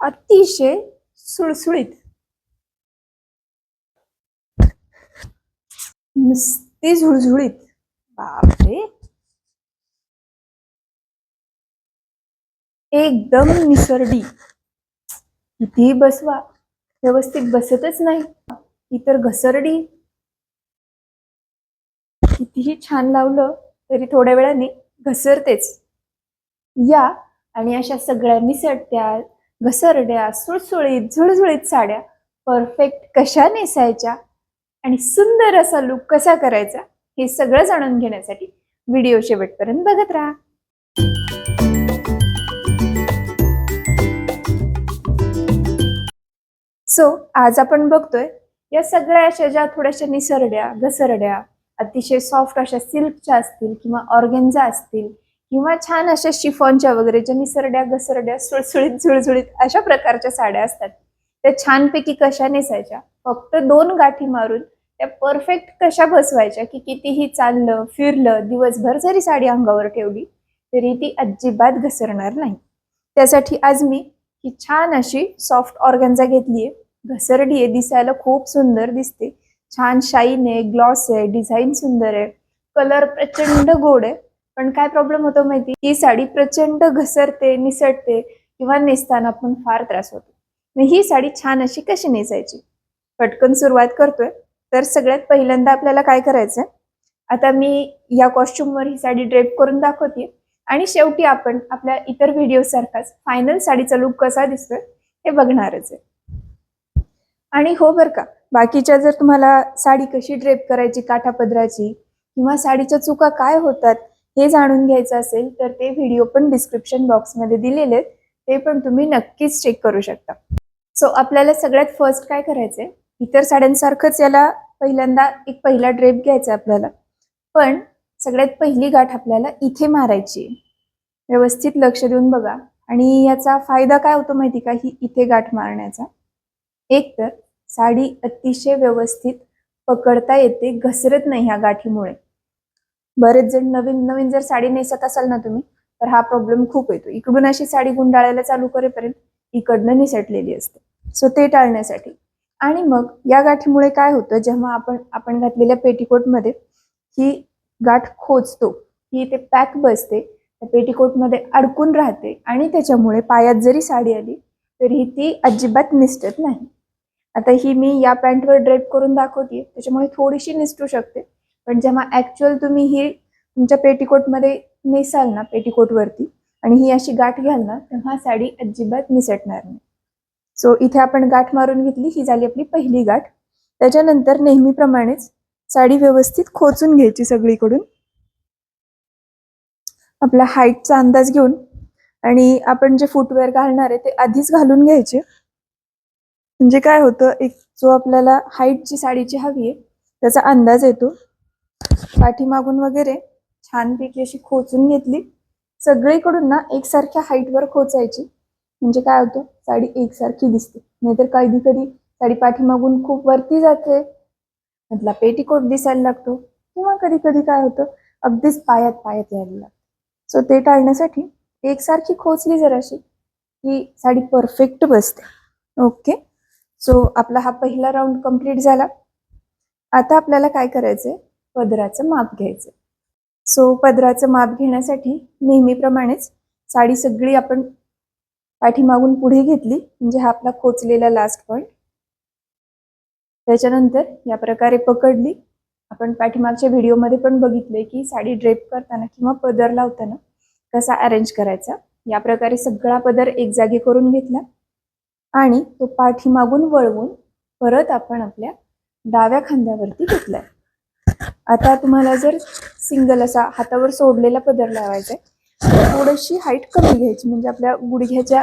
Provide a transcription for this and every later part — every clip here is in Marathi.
अतिशय सुळसुळीत. नुसती झुळझुळीत. बापरे. एकदम निसरडी. कितीही बसवा. व्यवस्थित बसतच नाही. इतर घसरडी. कितीही छान लावलं तरी थोड्या वेळाने घसरतेच. या आणि अशा सगळ्या निसटत्या घसरड्या सुळसुळीत झुळझुळीत साड्या परफेक्ट कशा नेसायच्या आणि सुंदर असा लुक कसा करायचा हे सगळं जाणून घेण्यासाठी व्हिडिओ शेवटपर्यंत बघत राहा. सो आज आपण बघतोय या सगळ्या अशा ज्या थोड्याशा निसरड्या घसरड्या अतिशय सॉफ्ट अशा सिल्कच्या असतील किंवा ऑर्गेन्झा असतील किंवा छान अशा शिफॉनच्या वगैरे ज्या निसरड्या घसरड्या सुळसुळीत झुळझुळीत अशा प्रकारच्या साड्या असतात. त्या छानपैकी कशा नेसायच्या? फक्त दोन गाठी मारून त्या परफेक्ट कशा बसवायच्या की कितीही चाललं फिरलं दिवसभर जरी साडी अंगावर ठेवली तरी ती अजिबात घसरणार नाही. त्यासाठी आज मी ही छान अशी सॉफ्ट ऑर्गन्झा घेतली आहे घसरडी आहे दिसायला खूप सुंदर दिसते. छान शाईन आहे ग्लॉस आहे डिझाईन सुंदर आहे. कलर प्रचंड गोड आहे. पण काय प्रॉब्लेम होतो माहिती? ही साडी प्रचंड घसरते निसटते किंवा नेसताना पण फार त्रास होतो. ही साडी छान अशी कशी नेसायची? पटकन सुरुवात करतोय. तर सगळ्यात पहिल्यांदा आपल्याला काय करायचंय? आता मी या कॉस्ट्युमवर ही साडी ड्रेप करून दाखवते आणि शेवटी आपण आपल्या इतर व्हिडिओ सारखाच फायनल साडीचा लुक कसा दिसतोय हे बघणारच आहे. आणि हो बरं का बाकीच्या जर तुम्हाला साडी कशी ड्रेप करायची काठापदराची किंवा साडीच्या चुका काय होतात हे जाणून घ्यायचं असेल तर ते व्हिडिओ पण डिस्क्रिप्शन बॉक्समध्ये दिलेले आहेत ते पण तुम्ही नक्कीच चेक करू शकता. सो आपल्याला सगळ्यात फर्स्ट काय करायचंय? इतर साड्यांसारखंच याला पहिल्यांदा एक पहिला ड्रेप घ्यायचा आपल्याला. पण सगळ्यात पहिली गाठ आपल्याला इथे मारायची आहे. व्यवस्थित लक्ष देऊन बघा. आणि याचा फायदा काय होतो माहिती का? ही इथे गाठ मारण्याचा. एक तर साडी अतिशय व्यवस्थित पकडता येते घसरत नाही ह्या गाठीमुळे. बरेच जण नवीन नवीन जर साडी नेसत असाल ना तुम्ही तर हा प्रॉब्लेम खूप येतो. इकडून अशी साडी गुंडाळायला चालू करेपर्यंत इकडनं निसटलेली असते. सो ते टाळण्यासाठी. आणि मग या गाठीमुळे काय होतं जेव्हा आपण आपण घातलेल्या पेटीकोटमध्ये ही गाठ खोचतो ही ते पॅक बसते त्या पेटीकोटमध्ये अडकून राहते आणि त्याच्यामुळे पायात जरी साडी आली तरी ती अजिबात निसटत नाही. आता ही मी या पॅन्टवर ड्रेप करून दाखवते त्याच्यामुळे थोडीशी निसटू शकते. पण जेव्हा ऍक्च्युअल तुम्ही ही तुमच्या पेटीकोटमध्ये नेसाल ना पेटीकोटवरती आणि ही अशी गाठ घ्याल ना तेव्हा साडी अजिबात निसटणार नाही. सो इथे आपण गाठ मारून घेतली ही झाली आपली पहिली गाठ. त्याच्यानंतर नेहमीप्रमाणेच साडी व्यवस्थित खोचून घ्यायची सगळीकडून. आपला हाईटचा अंदाज घेऊन आणि आपण जे फुटवेअर घालणार आहे ते आधीच घालून घ्यायचे. म्हणजे काय होतं एक जो आपल्याला हाईट जी साडीची हवी आहे त्याचा अंदाज येतो. पाठीमागून वगैरे छानपैकी अशी खोचून घेतली. सगळीकडून ना एकसारख्या हाईटवर खोचायची. म्हणजे काय होतं? साडी एकसारखी दिसते. नाहीतर कधी कधी साडी पाठीमागून खूप वरती जाते. मधला पेटीकोट दिसायला लागतो. किंवा कधी कधी काय होतं? अगदीच पायात पायात यायला लागतं. सो ते टाळण्यासाठी एकसारखी खोचली जराशी ही साडी परफेक्ट बसते. ओके सो आपला हा पहिला राऊंड कंप्लीट झाला. आता आपल्याला काय करायचंय? पदराचं माप घ्यायचं. सो पदराचं माप घेण्यासाठी नेहमीप्रमाणेच साडी सगळी आपण पाठीमागून पुढे घेतली म्हणजे हा आपला खोचलेला लास्ट पॉईंट त्याच्यानंतर या प्रकारे पकडली. आपण पाठीमागच्या व्हिडिओमध्ये पण बघितलंय की साडी ड्रेप करताना किंवा पदर लावताना कसा अरेंज करायचा. या प्रकारे सगळा पदर एक जागी करून घेतला आणि तो पाठीमागून वळवून परत आपण आपल्या डाव्या खांद्यावरती घेतलाय. आता तुम्हाला जर सिंगल असा हातावर सोडलेला पदर लावायचा आहे थोडीशी हाईट कमी घ्यायची म्हणजे आपल्या गुडघ्याच्या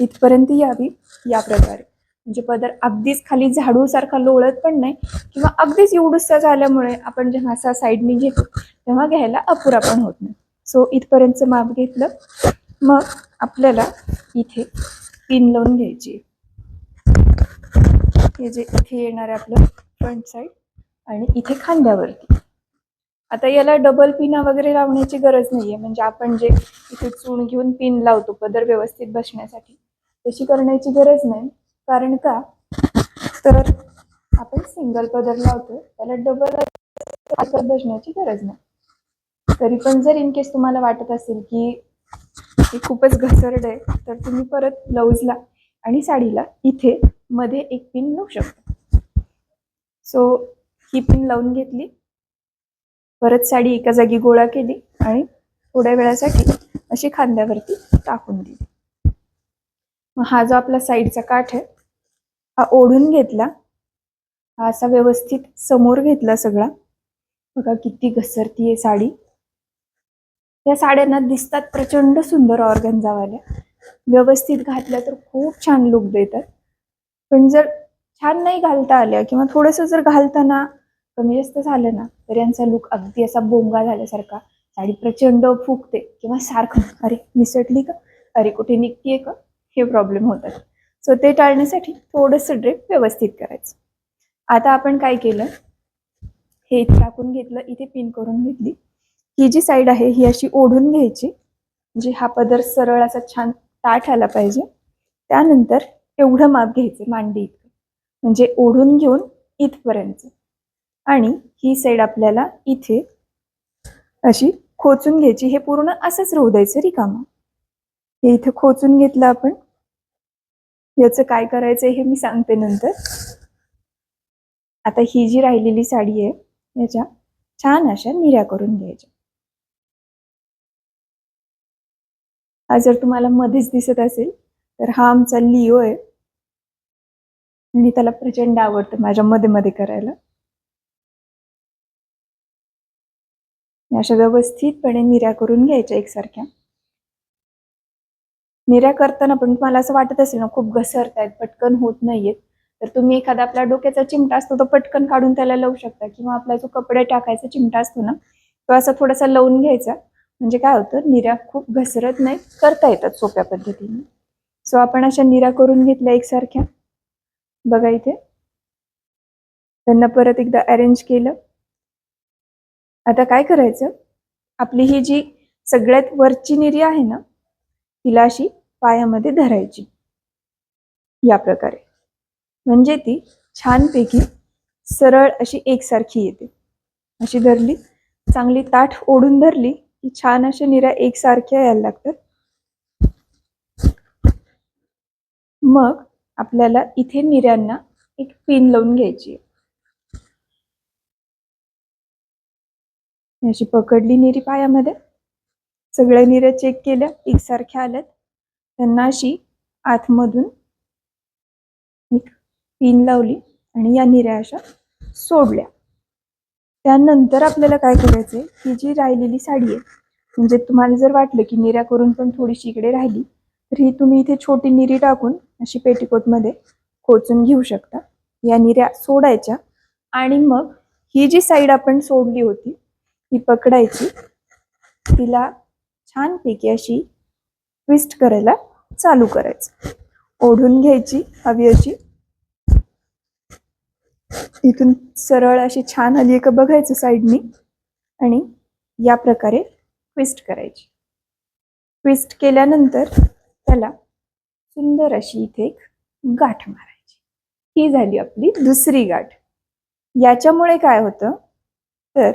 इथपर्यंत यावी या प्रकारे. म्हणजे पदर अगदीच खाली झाडूसारखा लोळत पण नाही किंवा अगदीच एवढूसा झाल्यामुळे आपण जेव्हा असा साईडनी घेतो तेव्हा घ्यायला अपुरा पण होत नाही. सो इथपर्यंतचं माप घेतलं मग आपल्याला इथे पिन लावून घ्यायची हे जे इथे येणार आहे आपलं फ्रंट साईड आणि इथे खांद्यावरती. आता याला डबल पिना वगैरे लावण्याची गरज नाहीये. म्हणजे आपण जे इथे चून घेऊन पिन लावतो पदर व्यवस्थित बसण्यासाठी तशी करण्याची गरज नाही. कारण का? तर आपण सिंगल पदर लावतो त्याला डबल बसण्याची गरज नाही. तरी पण जर इन केस तुम्हाला वाटत असेल की हे खूपच घसरड आहे तर तुम्ही परत ब्लाऊजला आणि साडीला इथे मध्ये एक पिन लावू शकता. सो ही पिन लावून घेतली. परत साडी एका जागी गोळा केली आणि थोड्या वेळासाठी अशी खांद्यावरती टाकून दिली. मग हा जो आपला साईडचा काठ आहे हा ओढून घेतला. हा असा व्यवस्थित समोर घेतला सगळा. बघा किती घसरती आहे साडी. त्या साड्यांना दिसतात प्रचंड सुंदर ऑर्गनजावाल्या व्यवस्थित घातल्या तर खूप छान लुक देतात. पण जर छान नाही घालता आल्या किंवा थोडंसं जर घालताना कमी जास्त झालं ना तर यांचा लुक अगदी असा बोंगा झाल्यासारखा. साडी प्रचंड फुगते किंवा सारखं अरे निसटली का? अरे कुठे निघतीये का? हे प्रॉब्लेम होतात. सो ते टाळण्यासाठी थोडंसं ड्रेप व्यवस्थित करायचं. आता आपण काय केलं? हे इथे टाकून घेतलं इथे पिन करून घेतली. ही जी साईड आहे ही अशी ओढून घ्यायची. म्हणजे हा पदर सरळ असा छान ताठ आला पाहिजे. त्यानंतर एवढं माप घ्यायचं मांडी इतकं म्हणजे ओढून घेऊन इथपर्यंत. आणि ही साईड आपल्याला इथे अशी खोचून घ्यायची. हे पूर्ण असंच राहू द्यायचं रिकामा. हे इथे खोचून घेतलं आपण. याचं काय करायचंय हे मी सांगते नंतर. आता ही जी राहिलेली साडी आहे याच्या छान अशा निऱ्या करून घ्यायच्या. हा जर तुम्हाला मध्येच दिसत असेल तर हा आमचा लिओ आहे. आणि त्याला प्रचंड आवडतं माझ्या मध्ये मध्ये करायला. अशा व्यवस्थितपणे निऱ्या करून घ्यायच्या एकसारख्या. निऱ्या करताना पण तुम्हाला असं वाटत असेल ना खूप घसरतायत पटकन होत नाहीयेत. तर तुम्ही एखादा आपला डोक्याचा चिमटा असतो तो पटकन काढून त्याला लावू शकता किंवा आपला जो कपडे टाकायचा चिमटा असतो ना तो असा थोडासा लावून घ्यायचा. म्हणजे काय होतं निऱ्या खूप घसरत नाही करता येतात सोप्या पद्धतीने. सो आपण अशा निऱ्या करून घेतल्या एकसारख्या. बघा इथे. त्यांना परत एकदा अरेंज केलं. आता काय करायचं? आपली ही जी सगळ्यात वरची निरी आहे ना तिला अशी पायामध्ये धरायची. या प्रकारे. म्हणजे ती छानपैकी सरळ अशी एकसारखी येते. अशी धरली चांगली ताठ ओढून धरली की छान अशा निऱ्या एकसारख्या यायला लागतात. मग आपल्याला इथे निऱ्यांना एक पिन लावून घ्यायची अशी पकडली निरी पायामध्ये. सगळ्या निऱ्या चेक केल्या. एकसारख्या आल्यात. त्यांना अशी आतमधून एक पिन लावली आणि या निऱ्या अशा सोडल्या. त्यानंतर आपल्याला काय करायचंय? ही जी राहिलेली साडी आहे म्हणजे तुम्हाला जर वाटलं की निऱ्या करून पण थोडीशी इकडे राहिली तर ही तुम्ही इथे छोटी निरी टाकून अशी पेटीकोटमध्ये खोचून घेऊ शकता. या निऱ्या सोडायच्या. आणि मग ही जी साईड आपण सोडली होती ती पकडायची. तिला छानपैकी अशी ट्विस्ट करायला चालू करायचं. ओढून घ्यायची हवी अशी इथून सरळ अशी छान आली का बघायचं साईडनी आणि या प्रकारे ट्विस्ट करायची. ट्विस्ट केल्यानंतर त्याला सुंदर अशी इथे एक गाठ मारायची. ही झाली आपली दुसरी गाठ. याच्यामुळे काय होतं? तर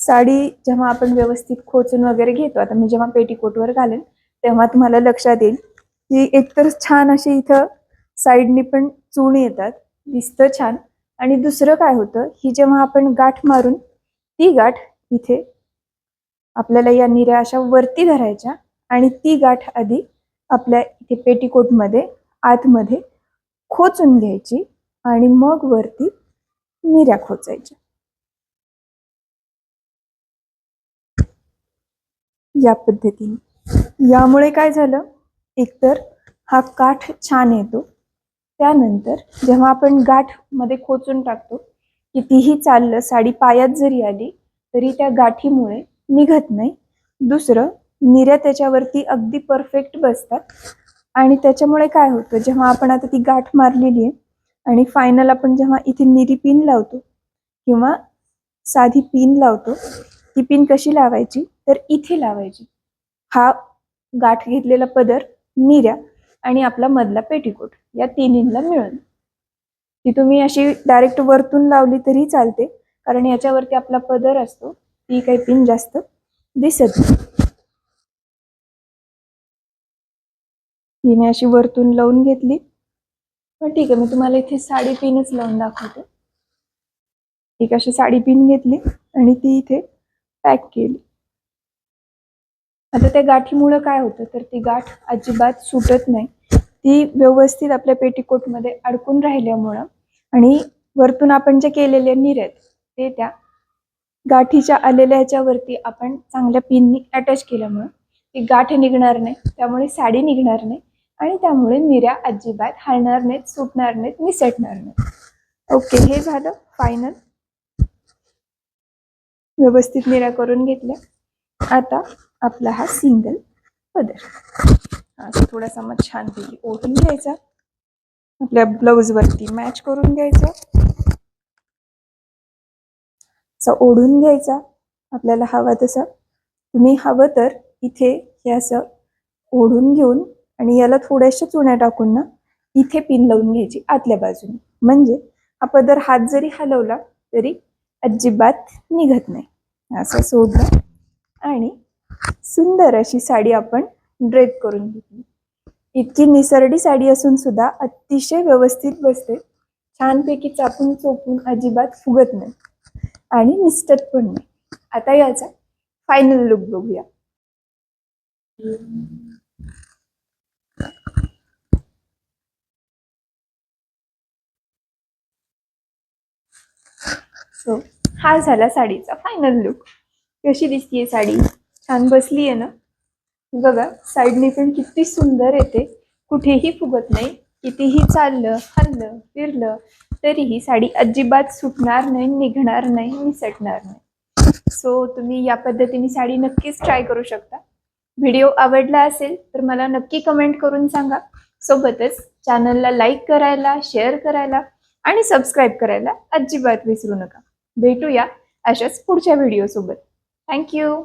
साडी जेव्हा आपण व्यवस्थित खोचून वगैरे घेतो आता मी जेव्हा पेटीकोटवर घालेन तेव्हा तुम्हाला लक्षात येईल की एकतर छान अशी इथं साईडनी पण चूण येतात दिसतं छान. आणि दुसरं काय होतं ही जेव्हा आपण गाठ मारून ती गाठ इथे आपल्याला या निऱ्या अशा वरती धरायच्या आणि ती गाठ आधी आपल्या इथे पेटीकोटमध्ये आतमध्ये खोचून घ्यायची आणि मग वरती निऱ्या खोचायच्या. या पद्धतीने. यामुळे काय झालं? एकतर हा काठ छान येतो. त्यानंतर जेव्हा आपण गाठमध्ये खोचून टाकतो कितीही चाललं साडी पायात जरी आली तरी त्या गाठीमुळे निघत नाही. दुसरं निऱ्या त्याच्यावरती अगदी परफेक्ट बसतात. आणि त्याच्यामुळे काय होतं? जेव्हा आपण आता ती गाठ मारलेली आहे आणि फायनल आपण जेव्हा इथे निरी पिन लावतो किंवा साधी पिन लावतो ती पिन कशी लावायची? तर इथे लावायची. हा गाठ घेतलेला पदर निऱ्या आणि आपला मधला पेटीकोट या तिन्हींना मिळून ती तुम्ही अशी डायरेक्ट वरतून लावली तरी चालते कारण याच्यावरती आपला पदर असतो ती काही पिन जास्त दिसत नाही. तिने अशी वरतून लावून घेतली. पण ठीक आहे मी तुम्हाला इथे साडी पिनच लावून दाखवते. एक अशी साडी पिन घेतली आणि ती इथे पॅक केली. आता त्या गाठीमुळं काय होतं? तर ती गाठ अजिबात सुटत नाही. ती व्यवस्थित आपल्या पेटीकोटमध्ये अडकून राहिल्यामुळं आणि वरतून आपण जे केलेले निर्यात ते त्या गाठीच्या आलेल्या ह्याच्यावरती आपण चांगल्या पिननी अटॅच केल्यामुळं ती गाठ निघणार नाही. त्यामुळे साडी निघणार नाही आणि त्यामुळे निऱ्या अजिबात हलणार नाहीत सुटणार नाहीत निसटणार नाहीत. ओके हे झालं फायनल व्यवस्थित निऱ्या करून घेतल्या. आता आपला हा सिंगल पदर. असं थोडासा मग छानपैकी ओढून घ्यायचा. आपल्या ब्लाऊजवरती मॅच करून घ्यायचा. असा ओढून घ्यायचा. आपल्याला हवा तसा. तुम्ही हवं तर इथे हे असं ओढून घेऊन आणि याला थोड्याशा चुण्या टाकून ना इथे पिन लावून घ्यायची आतल्या बाजूने. म्हणजे हा पदर हात जरी हलवला तरी अजिबात निघत नाही. असं सोडलं आणि सुंदर अशी साडी आपण ड्रेप करून घेतली. इतकी निसरडी साडी असून सुद्धा अतिशय व्यवस्थित बसते. छानपैकी चापून चोपून अजिबात फुगत नाही. आणि निसटत पण नाही. आता याचा फायनल लुक बघूया. सो हा झाला साडीचा फायनल लुक कशी दिसतीये साडी? छान बसली आहे ना? बघा साईडने पण किती सुंदर येते. कुठेही फुगत नाही. कितीही चाललं हल्लं फिरलं तरीही साडी अजिबात सुटणार नाही निघणार नाही निसटणार नाही. सो तुम्ही या पद्धतीने साडी नक्कीच ट्राय करू शकता. व्हिडिओ आवडला असेल तर मला नक्की कमेंट करून सांगा. सोबतच चॅनलला लाईक करायला शेअर करायला आणि सबस्क्राईब करायला अजिबात विसरू नका. भेटूया अशाच पुढच्या व्हिडिओसोबत थँक्यू